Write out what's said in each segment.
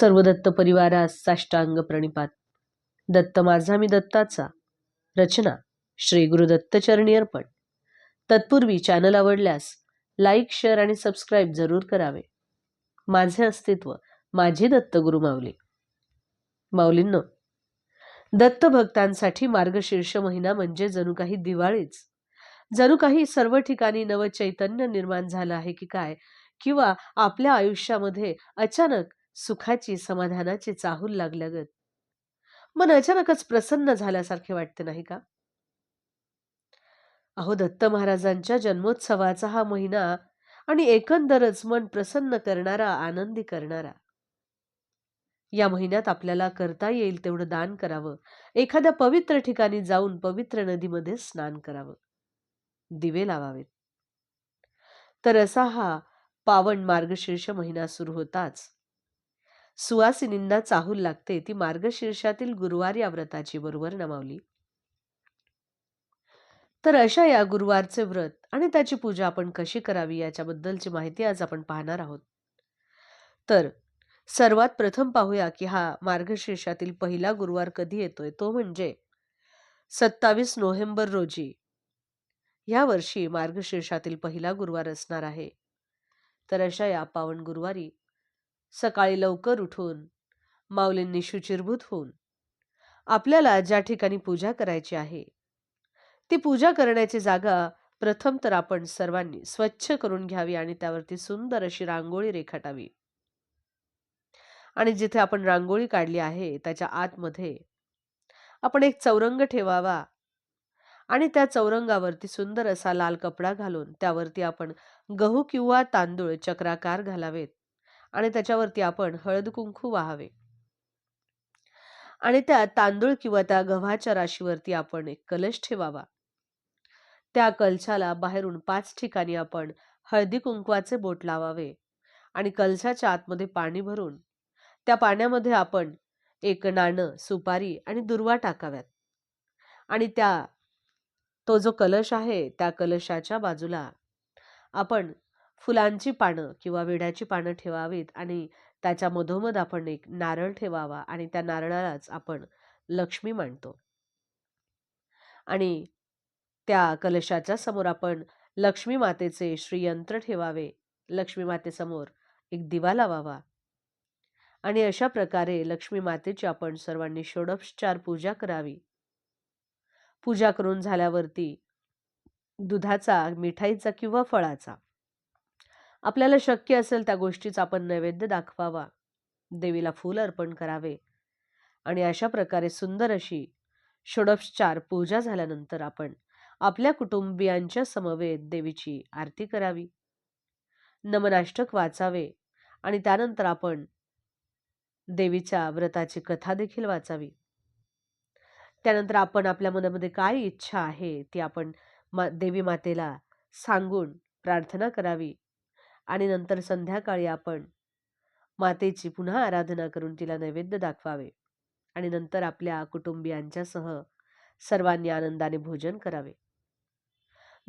सर्व दत्त परिवारास साष्टांग प्रणिपात. दत्त माझा मी दत्ताचा. रचना श्री गुरु दत्तचरणी अर्पण. तत्पूर्वी चॅनल आवडल्यास लाईक शेअर आणि सबस्क्राईब जरूर करावे. माझे अस्तित्व माझी दत्त गुरु माऊली. माऊलींनो दत्त भक्तांसाठी मार्गशीर्ष महिना म्हणजे जणू काही दिवाळीच. जणू काही सर्व ठिकाणी नवचैतन्य निर्माण झालं आहे की काय? किंवा आपल्या आयुष्यामध्ये अचानक सुखाची समाधानाची चाहूल लागल्यागत. मन अचानकच प्रसन्न झाल्यासारखे वाटते नाही का? अहो दत्त महाराजांच्या जन्मोत्सवाचा हा महिना आणि एकंदरच मन प्रसन्न करणारा आनंदी करणारा. या महिन्यात आपल्याला करता येईल तेवढं दान करावं. एखाद्या पवित्र ठिकाणी जाऊन पवित्र नदीमध्ये स्नान करावं. दिवे लावावेत. तर असा हा पावन मार्गशीर्ष महिना सुरू होताच. सुवासिनींना चाहूल लागते ती मार्गशीर्षातील गुरुवार या व्रताची बरोबर नमावली तर अशा या गुरुवारचे व्रत आणि त्याची पूजा आपण कशी करावी याच्याबद्दलची माहिती आज आपण पाहणार आहोत. तर सर्वात प्रथम पाहूया की हा मार्गशीर्षातील पहिला गुरुवार कधी येतोय तो म्हणजे सत्तावीस नोव्हेंबर रोजी. या वर्षी मार्गशीर्षातील पहिला गुरुवार असणार आहे. तर अशा या पावन गुरुवारी सकाळी लवकर उठून माऊलींनी शुचिरभूत होऊन आपल्याला ज्या ठिकाणी पूजा करायची आहे ती पूजा करण्याची जागा प्रथम तर आपण सर्वांनी स्वच्छ करून घ्यावी आणि त्यावरती सुंदर अशी रांगोळी रेखाटावी. आणि जिथे आपण रांगोळी काढली आहे त्याच्या आतमध्ये आपण एक चौरंग ठेवावा आणि त्या चौरंगावरती सुंदर असा लाल कपडा घालून त्यावरती आपण गहू किंवा तांदूळ चक्राकार घालावेत. आणि त्याच्यावरती आपण हळद कुंकू वाहावे. आणि त्या तांदूळ किंवा त्या गव्हाच्या राशीवरती आपण एक कलश ठेवावा. त्या कलशाला बाहेरून पाच ठिकाणी आपण हळदी कुंकवाचे बोट लावावे आणि कलशाच्या आतमध्ये पाणी भरून त्या पाण्यामध्ये आपण एक नाणं सुपारी आणि दुर्वा टाकाव्यात. आणि त्या तो जो कलश आहे त्या कलशाच्या बाजूला आपण फुलांची पानं किंवा विड्याची पानं ठेवावीत आणि त्याच्या मधोमध आपण एक नारळ ठेवावा आणि त्या नारळालाच आपण लक्ष्मी मानतो. आणि त्या कलशाच्या समोर आपण लक्ष्मी मातेचे श्रीयंत्र ठेवावे लक्ष्मी मातेसमोर एक दिवा लावावा. आणि अशा प्रकारे लक्ष्मी मातेची आपण सर्वांनी षोडोपचार पूजा करावी. पूजा करून झाल्यावरती दुधाचा मिठाईचा किंवा फळाचा आपल्याला शक्य असेल त्या गोष्टीचा आपण नैवेद्य दाखवावा. देवीला फूल अर्पण करावे. आणि अशा प्रकारे सुंदर अशी षोडोपचार पूजा झाल्यानंतर आपण आपल्या कुटुंबियांच्या समवेत देवीची आरती करावी. नमनाष्टक वाचावे आणि त्यानंतर आपण देवीच्या व्रताची कथा देखील वाचावी. त्यानंतर आपण आपल्या मनामध्ये काय इच्छा आहे ती आपण मा देवी मातेला सांगून प्रार्थना करावी. आणि नंतर संध्याकाळी आपण मातेची पुन्हा आराधना करून तिला नैवेद्य दाखवावे आणि नंतर आपल्या कुटुंबियांच्यासह सर्वांनी आनंदाने भोजन करावे.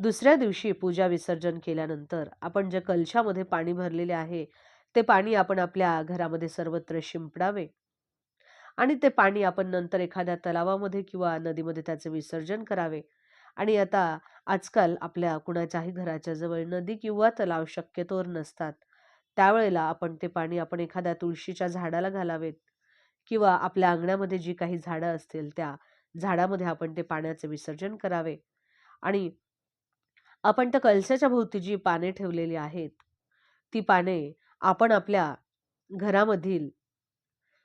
दुसऱ्या दिवशी पूजा विसर्जन केल्यानंतर आपण ज्या कलशामध्ये पाणी भरलेले आहे ते पाणी आपण आपल्या घरामध्ये सर्वत्र शिंपडावे आणि ते पाणी आपण नंतर एखाद्या तलावामध्ये किंवा नदीमध्ये त्याचे विसर्जन करावे. आणि आता आजकाल आपल्या कुणाच्याही घराच्या जवळ नदी किंवा तलाव शक्यतोवर नसतात. त्यावेळेला आपण ते पाणी आपण एखाद्या तुळशीच्या झाडाला घालावेत किंवा आपल्या अंगणामध्ये जी काही झाडं असतील त्या झाडामध्ये आपण ते पाण्याचे विसर्जन करावे. आणि आपण त्या कलशाच्या भोवती जी पाने ठेवलेली आहेत ती पाने आपण आपल्या घरामधील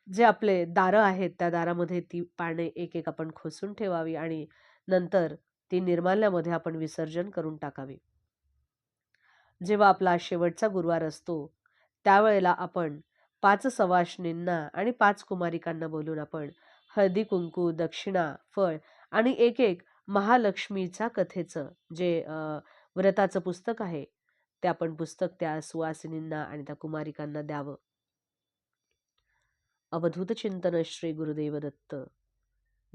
जे आपले दारं आहेत त्या दारामध्ये ती पाने एक एक आपण खोसून ठेवावी आणि नंतर ती निर्माल्यामध्ये आपण विसर्जन करून टाकावी. जेव्हा आपला शेवटचा गुरुवार असतो त्यावेळेला आपण पाच सवाशणींना आणि पाच कुमारिकांना बोलून आपण हळदी कुंकू दक्षिणा फळ आणि एक एक महालक्ष्मीच्या कथेचं जे व्रताचं पुस्तक आहे ते आपण पुस्तक त्या सुवासिनींना आणि त्या कुमारिकांना द्यावं. अवधूत चिंतन श्री गुरुदेव दत्त.